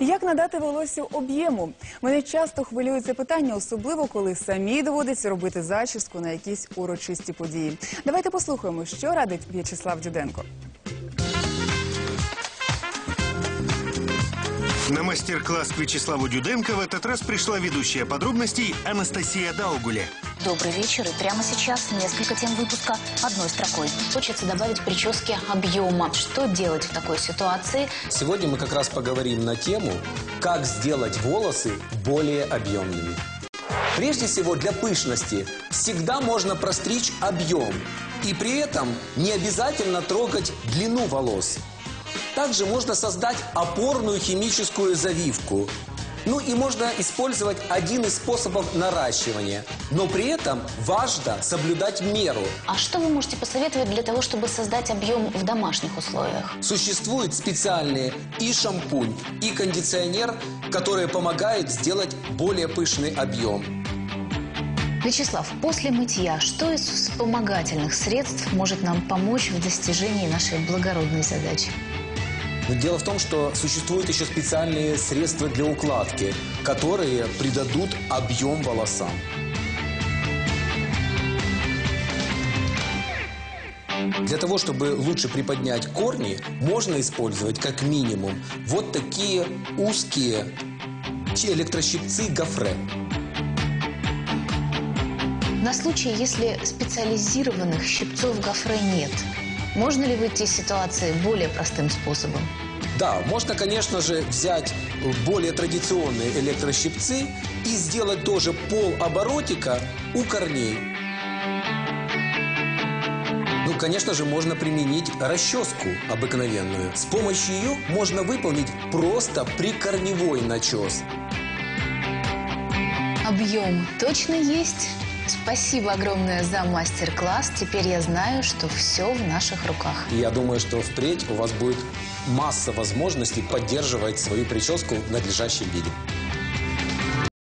Як надати волосю об'єму? Мене часто хвилює це питання, особливо коли самі доводиться робити зачіску на якісь урочисті події. Давайте послухаємо, що радить В'ячеслав Дюденко. На мастер-класс к Вячеславу Дюденко в этот раз пришла ведущая подробностей Анастасия Даугуля. Добрый вечер. И прямо сейчас несколько тем выпуска одной строкой. Хочется добавить прическе объема. Что делать в такой ситуации? Сегодня мы как раз поговорим на тему, как сделать волосы более объемными. Прежде всего, для пышности всегда можно простричь объем. И при этом не обязательно трогать длину волос. Также можно создать опорную химическую завивку. Ну и можно использовать один из способов наращивания. Но при этом важно соблюдать меру. А что вы можете посоветовать для того, чтобы создать объем в домашних условиях? Существуют специальные и шампунь, и кондиционер, которые помогают сделать более пышный объем. Вячеслав, после мытья, что из вспомогательных средств может нам помочь в достижении нашей благородной задачи? Но дело в том, что существуют еще специальные средства для укладки, которые придадут объем волосам. Для того, чтобы лучше приподнять корни, можно использовать как минимум вот такие узкие электрощипцы гофре. На случай, если специализированных щипцов гофре нет, можно ли выйти из ситуации более простым способом? Да, можно, конечно же, взять более традиционные электрощипцы и сделать тоже пол оборотика у корней. Ну, конечно же, можно применить расческу обыкновенную. С помощью ее можно выполнить просто прикорневой начес. Объем точно есть. Спасибо огромное за мастер-класс. Теперь я знаю, что все в наших руках. Я думаю, что впредь у вас будет масса возможностей поддерживать свою прическу в надлежащем виде.